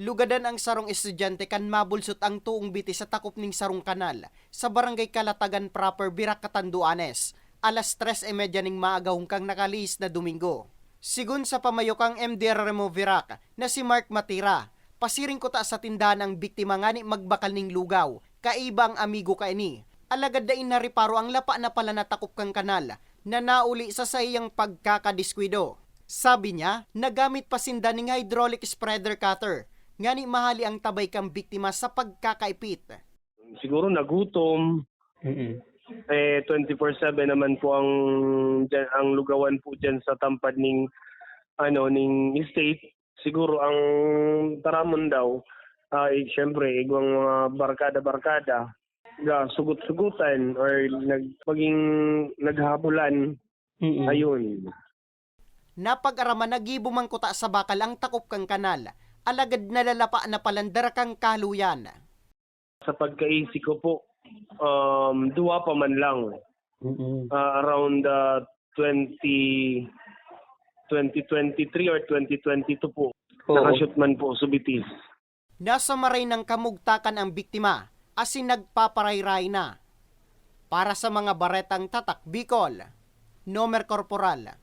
Lugadan ang sarong estudyante kan mabulsot ang tuong biti sa takop ning sarong kanal sa barangay Kalatagan proper Birak Katanduanes. Alas 3.30 ning maagahong kang nakalis na Domingo. Sigun sa pamayokang MDR Remo Virac na si Mark Matira, pasiring ko ta sa tindahan ang biktima nga ni magbakal ning lugaw, kaiba ang amigo ka ini. Alagad da inariparo ang lapa na pala natakop kang kanal na nauli sa sayang pagkakadiskwido. Sabi niya, nagamit pa sinda ning hydraulic spreader cutter, nga ni mahali ang tabay kang biktima sa pagkakaipit. siguro nagutom. Eh 24/7 naman po ang dyan, ang lugawan po diyan sa tampad ning ano ning estate. Siguro ang taramon daw ay syempre igwang mga barkada-barkada ga sugut-sugutan or nag maging naghabulan ayun. Napag-araman nagibo man kuta sa bakal ang takop kang kanal, alagad nalalapa na palandara kang kaluyan. Sa pagkaisi ko po um duwa pa man lang uh, around uh, 20 2023 or 2022 po. Nakashoot man po subitis. Nasa maray ng kamugtakan ang biktima, asin nagpaparayray na. Para sa mga baretang tatak Bicol, Nomer Corporal,